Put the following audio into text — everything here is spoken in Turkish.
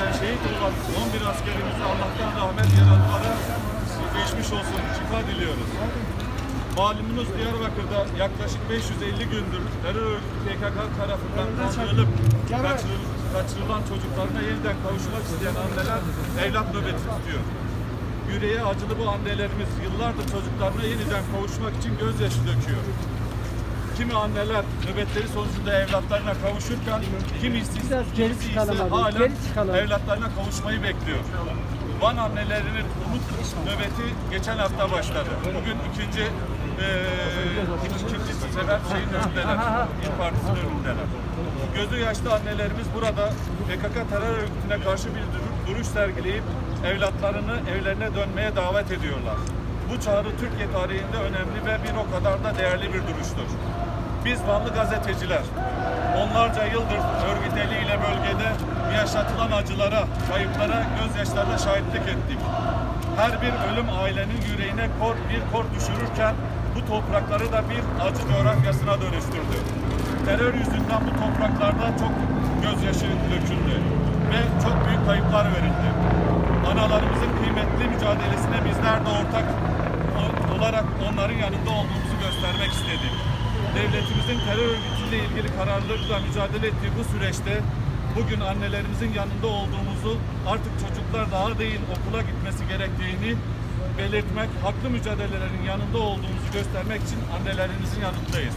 11 askerimize Allah'tan rahmet yaralılara geçmiş olsun, şifa diliyoruz. Malumunuz Diyarbakır'da yaklaşık 550 gündür terör örgütü PKK tarafından kandırılıp kaçırıl, kaçırılan çocuklarına yeniden kavuşmak isteyen anneler evlat nöbeti tutuyor. Yüreğe acılı bu annelerimiz yıllardır çocuklarına yeniden kavuşmak için gözyaşı döküyor. Kimi anneler nöbetleri sonucunda evlatlarına kavuşurken Biraz geri kimisi ise hala evlatlarına kavuşmayı bekliyor. Van annelerinin umut nöbeti geçen hafta başladı. Bugün ikinci eee ikinci sefer şeyin önündeler. İl Partisi'nin önündeler. Gözü yaşlı annelerimiz burada PKK terör örgütüne karşı bir dur- duruş sergileyip evlatlarını evlerine dönmeye davet ediyorlar. Bu çağrı Türkiye tarihinde önemli ve bir o kadar da değerli bir duruştur. Biz Vanlı gazeteciler onlarca yıldır örgüt eliyle bölgede yaşatılan acılara, kayıplara gözyaşlarla şahitlik ettik. Her bir ölüm ailenin yüreğine kor, bir kor düşürürken bu toprakları da bir acı coğrafyasına dönüştürdü. Terör yüzünden bu topraklarda çok gözyaşı döküldü ve çok büyük kayıplar verildi. Analarımızın kıymetli mücadelesine bizler de ortak olarak onların yanında olduğumuzu göstermek istedik. Devletimizin terör örgütüyle ilgili kararlılıkla mücadele ettiği bu süreçte bugün annelerimizin yanında olduğumuzu, artık çocuklar daha değil okula gitmesi gerektiğini belirtmek, haklı mücadelelerin yanında olduğumuzu göstermek için annelerimizin yanındayız.